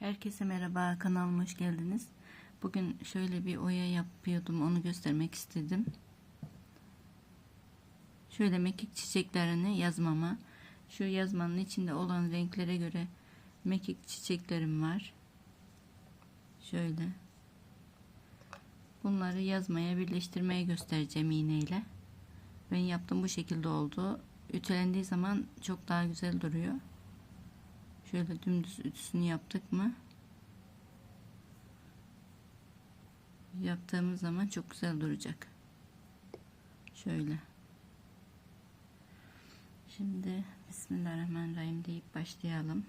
Herkese merhaba kanalıma hoş geldiniz. Bugün şöyle bir oya yapıyordum onu göstermek istedim. Şöyle mekik çiçeklerini yazmama şu yazmanın içinde olan renklere göre mekik çiçeklerim var. Şöyle. Bunları yazmaya birleştirmeye göstereceğim iğneyle. Ben yaptım bu şekilde oldu. Ütülendiği zaman çok daha güzel duruyor. Şöyle dümdüz ütüsünü yaptık mı? Yaptığımız zaman çok güzel duracak. Şöyle. Şimdi Bismillahirrahmanirrahim deyip başlayalım.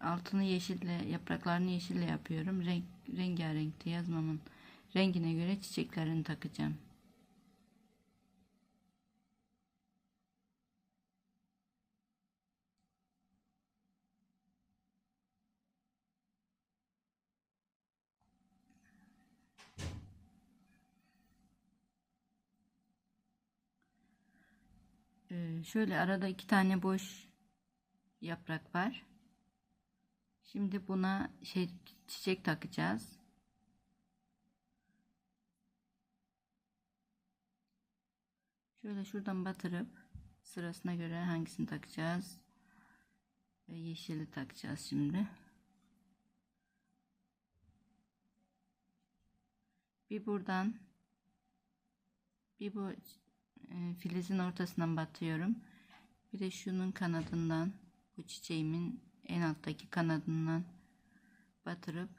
Altını yeşille, yapraklarını yeşille yapıyorum. Renk, rengarenkti yazmamın rengine göre çiçeklerini takacağım. Ee, şöyle arada iki tane boş yaprak var. Şimdi buna şey çiçek takacağız. Şöyle şuradan batırıp sırasına göre hangisini takacağız? Ve yeşili takacağız şimdi. Bir buradan bir bu filizin ortasından batıyorum. Bir de şunun kanadından bu çiçeğimin en alttaki kanadından batırıp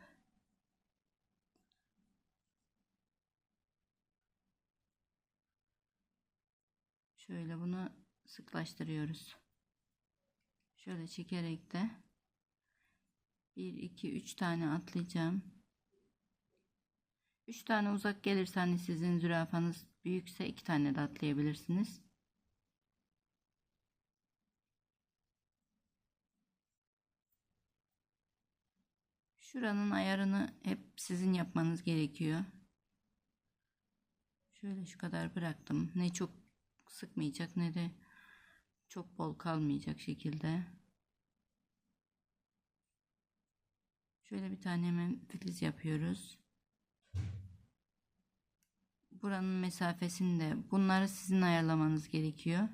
şöyle bunu sıklaştırıyoruz. Şöyle çekerek de 1 2 3 tane atlayacağım. 3 tane uzak gelirse hani sizin zürafanız büyükse 2 tane de atlayabilirsiniz. Şuranın ayarını hep sizin yapmanız gerekiyor. Şöyle şu kadar bıraktım. Ne çok sıkmayacak ne de çok bol kalmayacak şekilde. Şöyle bir tane hemen filiz yapıyoruz. Buranın mesafesini de bunları sizin ayarlamanız gerekiyor.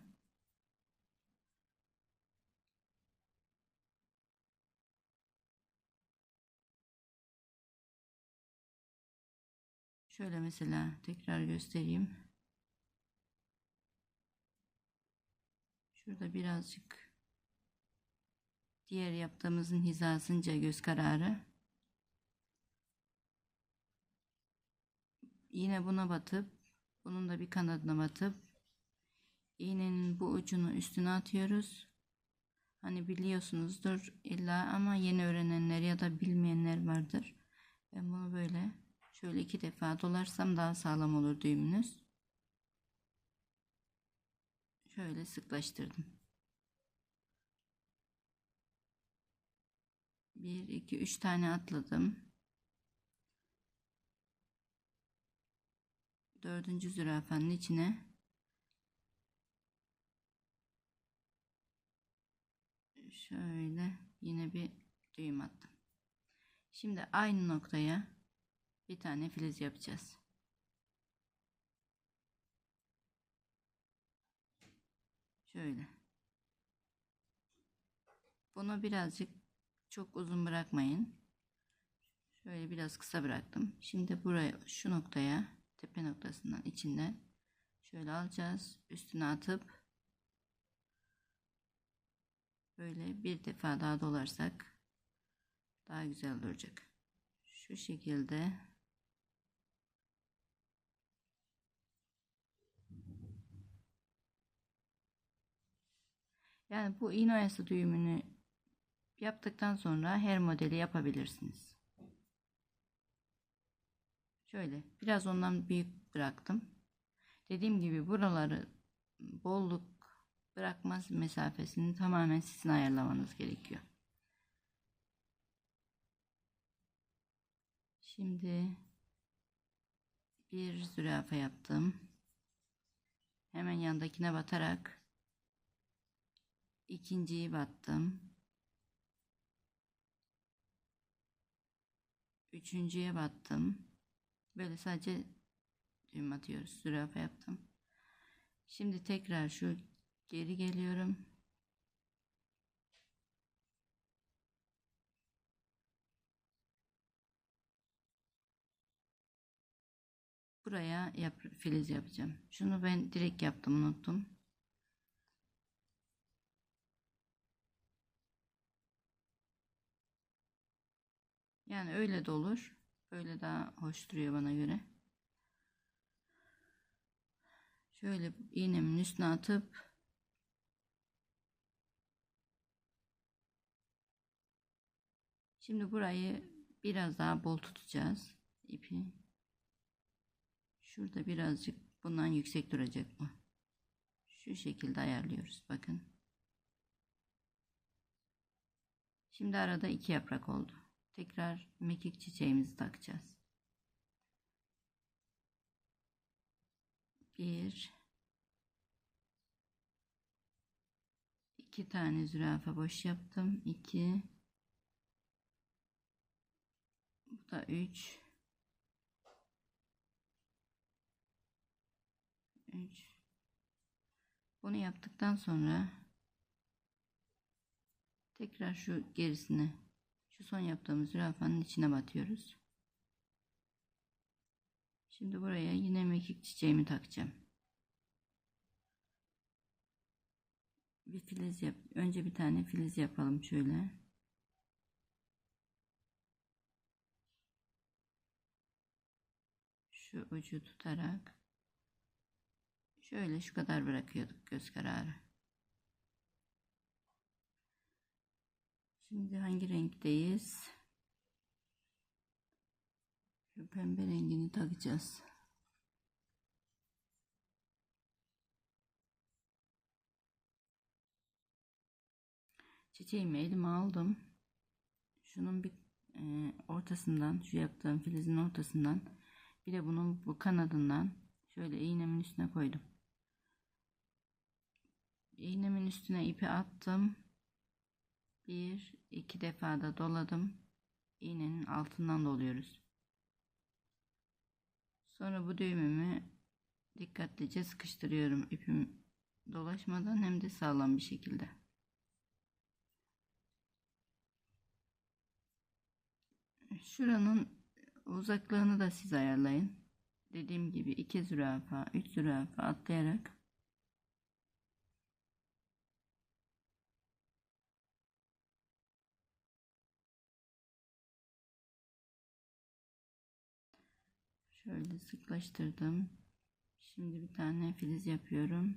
Şöyle mesela tekrar göstereyim. Şurada birazcık diğer yaptığımızın hizasınca göz kararı. Yine buna batıp bunun da bir kanadına batıp iğnenin bu ucunu üstüne atıyoruz. Hani biliyorsunuzdur illa ama yeni öğrenenler ya da bilmeyenler vardır. Ben bunu böyle şöyle iki defa dolarsam daha sağlam olur düğümünüz. Şöyle sıklaştırdım. 1 2 3 tane atladım. Dördüncü zürafanın içine şöyle yine bir düğüm attım. Şimdi aynı noktaya bir tane filiz yapacağız. Şöyle. Bunu birazcık çok uzun bırakmayın. Şöyle biraz kısa bıraktım. Şimdi buraya şu noktaya tepe noktasından içinden şöyle alacağız. Üstüne atıp böyle bir defa daha dolarsak daha güzel duracak. Şu şekilde Yani bu iğne oyası düğümünü yaptıktan sonra her modeli yapabilirsiniz. Şöyle biraz ondan büyük bıraktım. Dediğim gibi buraları bolluk bırakmaz mesafesini tamamen sizin ayarlamanız gerekiyor. Şimdi bir zürafa yaptım. Hemen yandakine batarak ikinciyi battım. Üçüncüye battım. Böyle sadece düğüm atıyoruz. Zürafa yaptım. Şimdi tekrar şu geri geliyorum. Buraya yap, filiz yapacağım. Şunu ben direkt yaptım unuttum. Yani öyle de olur. Böyle daha hoş duruyor bana göre. Şöyle iğnemin üstüne atıp Şimdi burayı biraz daha bol tutacağız ipi. Şurada birazcık bundan yüksek duracak mı? Şu şekilde ayarlıyoruz. Bakın. Şimdi arada iki yaprak oldu. Tekrar mekik çiçeğimizi takacağız. Bir iki tane zürafa boş yaptım. İki bu da üç 3 bunu yaptıktan sonra tekrar şu gerisini şu son yaptığımız zürafanın içine batıyoruz. Şimdi buraya yine mekik çiçeğimi takacağım. Bir filiz yap. Önce bir tane filiz yapalım şöyle. Şu ucu tutarak Şöyle şu kadar bırakıyorduk göz kararı. Şimdi hangi renkteyiz? Şu pembe rengini takacağız. Çiçeğimi elime aldım. Şunun bir e, ortasından, şu yaptığım filizin ortasından, bir de bunun bu kanadından şöyle iğnemin üstüne koydum iğnemin üstüne ipi attım. Bir iki defa da doladım. İğnenin altından doluyoruz. Sonra bu düğümümü dikkatlice sıkıştırıyorum ipim dolaşmadan hem de sağlam bir şekilde. Şuranın uzaklığını da siz ayarlayın. Dediğim gibi iki zürafa, üç zürafa atlayarak Şöyle sıklaştırdım. Şimdi bir tane filiz yapıyorum.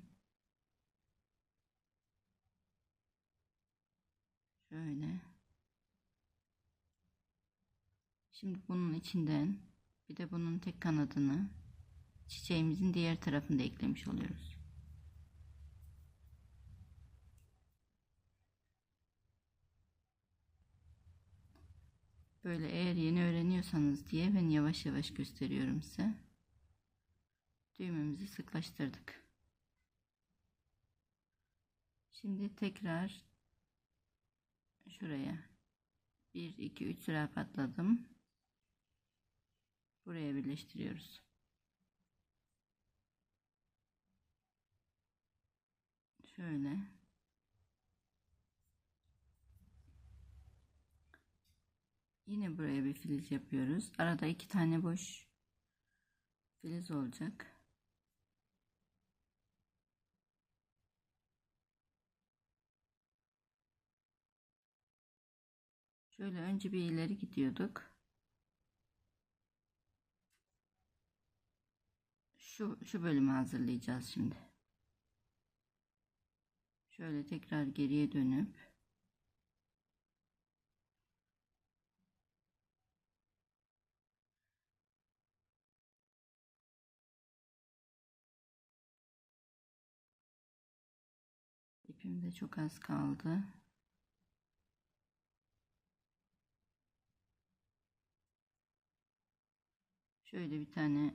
Şöyle. Şimdi bunun içinden bir de bunun tek kanadını çiçeğimizin diğer tarafında eklemiş oluyoruz. Böyle eğer yeni öğreniyorsanız diye ben yavaş yavaş gösteriyorum size. Düğümümüzü sıklaştırdık. Şimdi tekrar şuraya 1 2 3 sıra patladım. Buraya birleştiriyoruz. Şöyle Yine buraya bir filiz yapıyoruz. Arada iki tane boş filiz olacak. Şöyle önce bir ileri gidiyorduk. Şu, şu bölümü hazırlayacağız şimdi. Şöyle tekrar geriye dönüp İpim çok az kaldı. Şöyle bir tane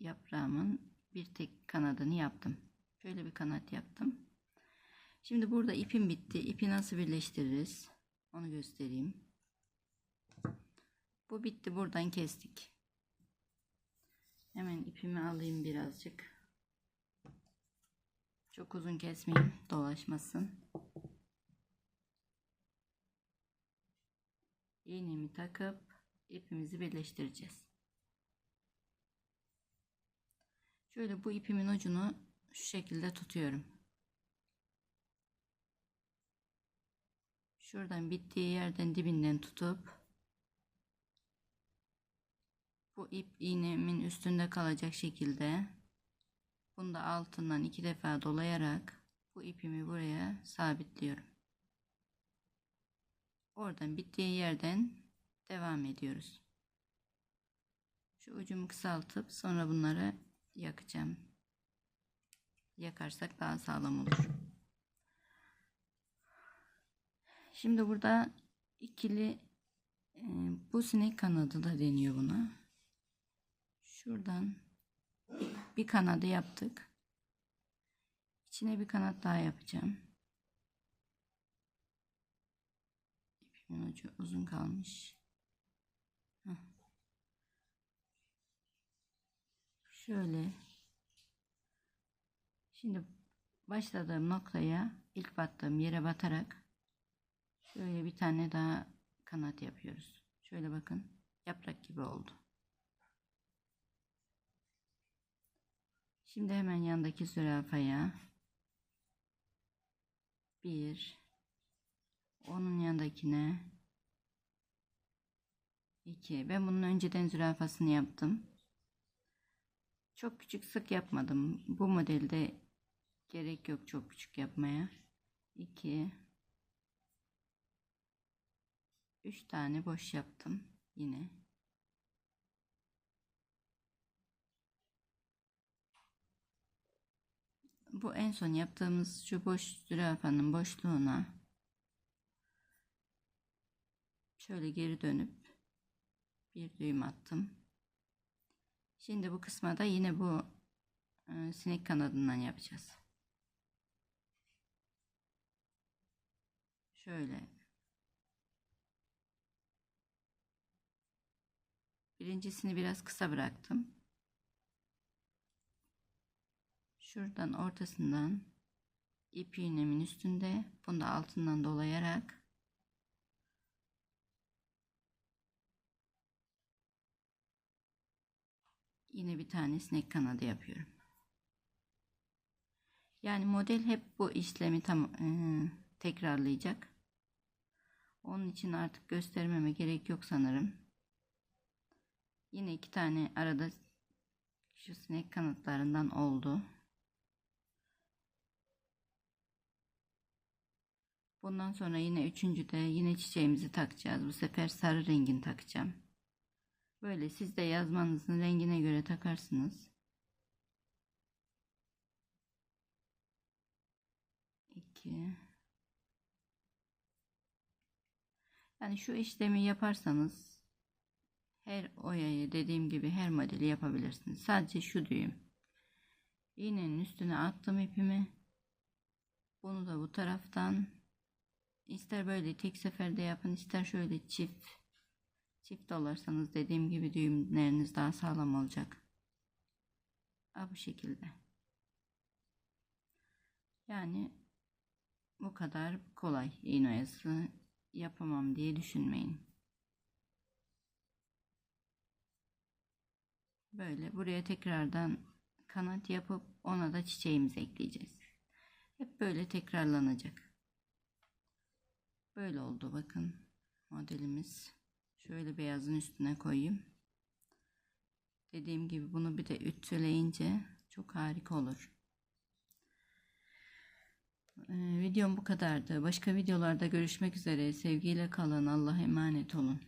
yaprağımın bir tek kanadını yaptım. Şöyle bir kanat yaptım. Şimdi burada ipim bitti. İpi nasıl birleştiririz? Onu göstereyim. Bu bitti. Buradan kestik. Hemen ipimi alayım birazcık. Çok uzun kesmeyeyim. Dolaşmasın. iğnemi takıp ipimizi birleştireceğiz. Şöyle bu ipimin ucunu şu şekilde tutuyorum. Şuradan bittiği yerden dibinden tutup bu ip iğnemin üstünde kalacak şekilde bunu da altından iki defa dolayarak bu ipimi buraya sabitliyorum. Oradan bittiği yerden devam ediyoruz. Şu ucumu kısaltıp sonra bunları yakacağım. Yakarsak daha sağlam olur. Şimdi burada ikili e, bu sinek kanadı da deniyor buna. Şuradan bir kanadı yaptık. İçine bir kanat daha yapacağım. İpimin ucu uzun kalmış. Şöyle. Şimdi başladığım noktaya ilk battığım yere batarak şöyle bir tane daha kanat yapıyoruz. Şöyle bakın yaprak gibi oldu. Şimdi hemen yandaki zürafaya bir onun yanındakine iki ben bunun önceden zürafasını yaptım. Çok küçük sık yapmadım. Bu modelde gerek yok çok küçük yapmaya. 2 3 tane boş yaptım yine. Bu en son yaptığımız şu boş zürafanın boşluğuna şöyle geri dönüp bir düğüm attım. Şimdi bu kısma da yine bu e, sinek kanadından yapacağız. Şöyle. Birincisini biraz kısa bıraktım. Şuradan ortasından ip iğnemin üstünde bunu da altından dolayarak yine bir tane sinek kanadı yapıyorum. Yani model hep bu işlemi tam e, tekrarlayacak. Onun için artık göstermeme gerek yok sanırım. Yine iki tane arada şu sinek kanatlarından oldu. Bundan sonra yine üçüncüde yine çiçeğimizi takacağız. Bu sefer sarı rengini takacağım. Böyle siz de yazmanızın rengine göre takarsınız. İki. Yani şu işlemi yaparsanız her oyayı dediğim gibi her modeli yapabilirsiniz. Sadece şu düğüm. İğnenin üstüne attım ipimi. Bunu da bu taraftan ister böyle tek seferde yapın ister şöyle çift Çift dolarsanız dediğim gibi düğümleriniz daha sağlam olacak. Ha, bu şekilde. Yani bu kadar kolay iğne oyası yapamam diye düşünmeyin. Böyle buraya tekrardan kanat yapıp ona da çiçeğimizi ekleyeceğiz. Hep böyle tekrarlanacak. Böyle oldu bakın modelimiz. Şöyle beyazın üstüne koyayım. Dediğim gibi bunu bir de ütüleyince çok harika olur. Ee, videom bu kadardı. Başka videolarda görüşmek üzere. Sevgiyle kalın. Allah'a emanet olun.